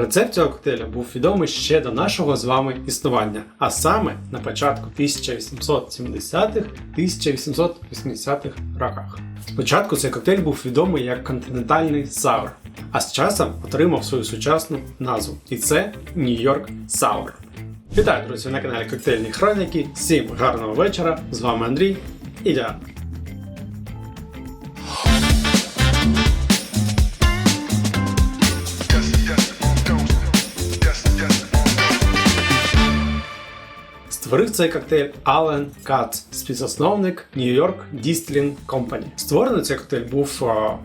Рецепт цього коктейля був відомий ще до нашого з вами існування, а саме на початку 1870-х 1880-х роках. Спочатку цей коктейль був відомий як континентальний саур, а з часом отримав свою сучасну назву. І це Нью-Йорк Саур. Вітаю, друзі, на каналі Коктейльні Хроніки. Всім гарного вечора. З вами Андрій і Діана. Створив цей коктейль Ален Кац, співзасновник New York Distilling Company. Створений цей коктейль був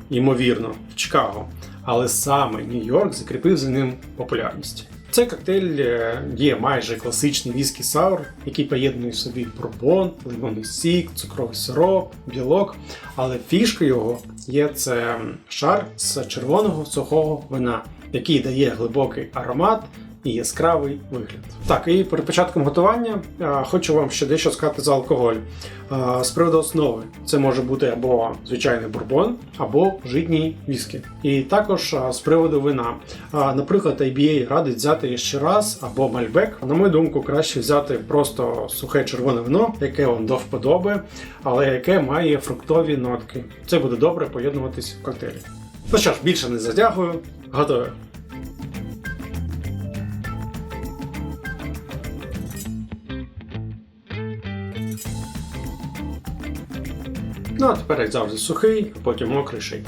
ймовірно в Чикаго, але саме Нью-Йорк закріпив за ним популярність. Цей коктейль е, є майже класичний віскі саур, який поєднує в собі бурбон, лимонний сік, цукровий сироп, білок. Але фішка його є це шар з червоного сухого вина, який дає глибокий аромат і яскравий вигляд. Так, і перед початком готування хочу вам ще дещо сказати за алкоголь. З приводу основи це може бути або звичайний бурбон, або житній віскі. І також з приводу вина. Наприклад, IBA радить взяти ще раз або мальбек. На мою думку, краще взяти просто сухе червоне вино, яке вам до вподоби, але яке має фруктові нотки. Це буде добре поєднуватись в коктейлі. Ну що ж, більше не затягую, готові. Ну, а тепер, як завжди, сухий, а потім мокрий шейк.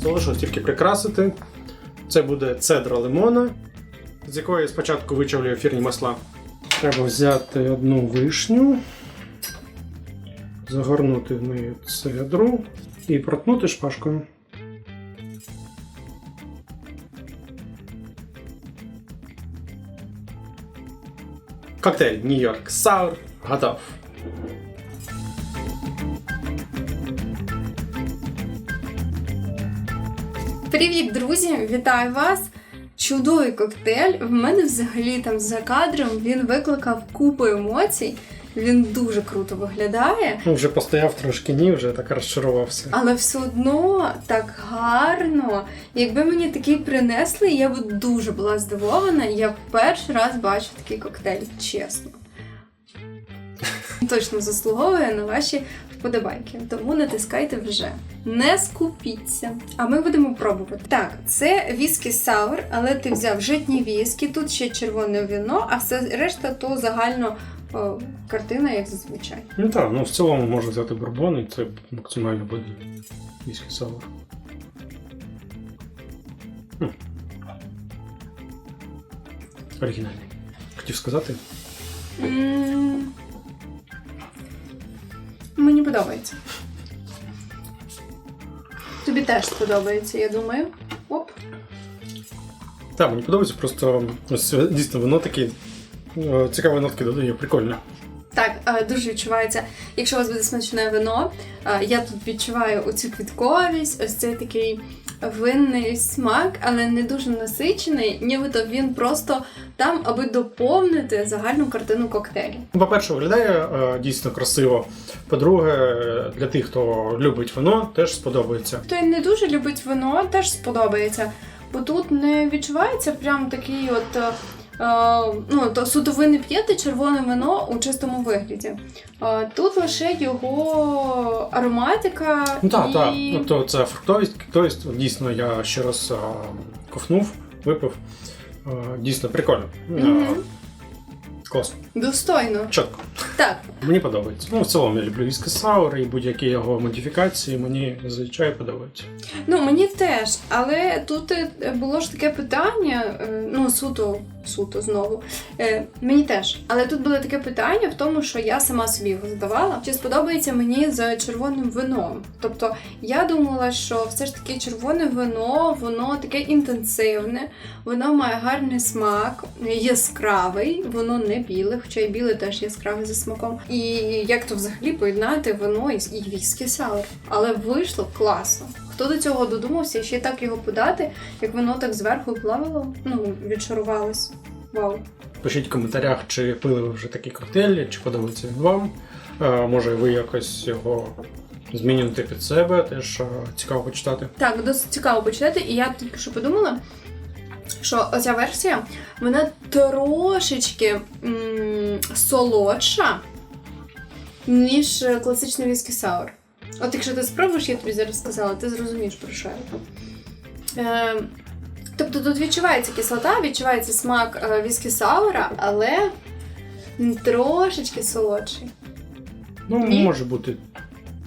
Залишилось тільки прикрасити. Це буде цедра лимона, з якої спочатку вичавлю ефірні масла. Треба взяти одну вишню, загорнути в неї цедру і проткнути шпажкою. Коктейль Нью-Йорк Саур готов. Привіт, друзі! Вітаю вас! Чудовий коктейль. В мене взагалі там за кадром він викликав купу емоцій. Він дуже круто виглядає, Ну, вже постояв трошки ні, вже так розчарувався. але все одно так гарно. Якби мені такий принесли, я б дуже була здивована. Я перший раз бачу такий коктейль, чесно. Точно заслуговує на ваші вподобайки. Тому натискайте вже. Не скупіться. А ми будемо пробувати. Так, це віскі саур, але ти взяв житні віскі, тут ще червоне вино, а все решта то загально картина, як зазвичай. Ну так, ну в цілому можна взяти бурбон, і це максимально буде віскі саур. Хм. Оригінальний. Хотів сказати. М, Мені подобається. Тобі теж сподобається, я думаю. Оп. Так, мені подобається, просто ось дійсно воно таке цікаві нотки додає, прикольно. Так, е, дуже відчувається. Якщо у вас буде смачне вино, е, я тут відчуваю оцю квітковість, ось цей такий винний смак, але не дуже насичений, нібито він просто там, аби доповнити загальну картину коктейлю. Ну, По-перше, виглядає е, дійсно красиво. По-друге, е, для тих, хто любить вино, теж сподобається. Хто не дуже любить вино, теж сподобається. Бо тут не відчувається прям такий от. Е, ну, то суто ви не п'єте червоне вино у чистому вигляді. Е, тут лише його ароматика. Ну так, і... так. Ну, то це фруктовість, тобто дійсно я ще раз е, ковнув, випив. Дійсно прикольно. Мгм. Класно. Достойно. Чітко. Так, Мені подобається. Ну, в цілому я люблю віскі саур і будь-які його модифікації мені зазвичай подобаються. ну мені теж, але тут було ж таке питання, ну суто, суто знову. Е, мені теж. Але тут було таке питання в тому, що я сама собі його задавала. Чи сподобається мені з червоним вином? Тобто я думала, що все ж таки червоне вино, воно таке інтенсивне, воно має гарний смак, яскравий, воно не біле, хоча й біле теж яскраве за смаком. І як то взагалі поєднати вино і, і віскі саур. Але вийшло класно. Хто до цього додумався і ще так його подати, як воно так зверху плавало, ну, відшарувалось. Вау. Пишіть в коментарях, чи пили ви вже такі коктейлі, чи подобається він вам. Е, Може, ви якось його змінюєте під себе, теж е, цікаво почитати. Так, досить цікаво почитати, і я тільки що подумала, що оця версія, вона трошечки м- солодша, ніж класичний віскі саур. От якщо ти спробуєш, я тобі зараз сказала, ти зрозумієш про що я. Е, тобто тут відчувається кислота, відчувається смак е, віскі саура, але трошечки солодший. Ну, Ні? може бути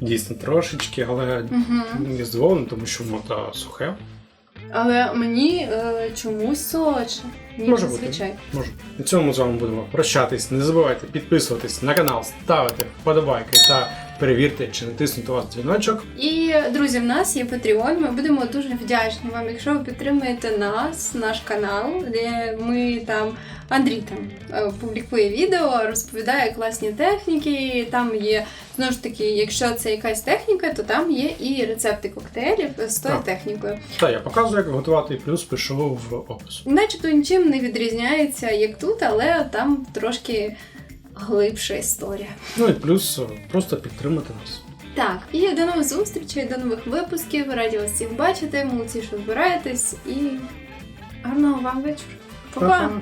дійсно трошечки, але Угу. не здивований, тому що воно та сухе. Але мені е, чомусь солодше, ніж Може бути. Може. На цьому з вами будемо прощатись. Не забувайте підписуватись на канал, ставити вподобайки та перевірте, чи натиснути у вас дзвіночок. І друзі, в нас є Patreon. Ми будемо дуже вдячні вам, якщо ви підтримуєте нас, наш канал, де ми там Андрій там е, публікує відео, розповідає класні техніки. Там є знову ж таки, якщо це якась техніка, то там є і рецепти коктейлів з тою Так. технікою. Та я показую, як готувати, і плюс пишу в опис. Начебто нічим не відрізняється, як тут, але там трошки глибша історія. Ну і плюс е, просто підтримати нас. Так, і до нових зустрічей, до нових випусків. Раді вас всіх бачити. Молодці, що збираєтесь, і гарного вам вечора. Па-па! Па-па!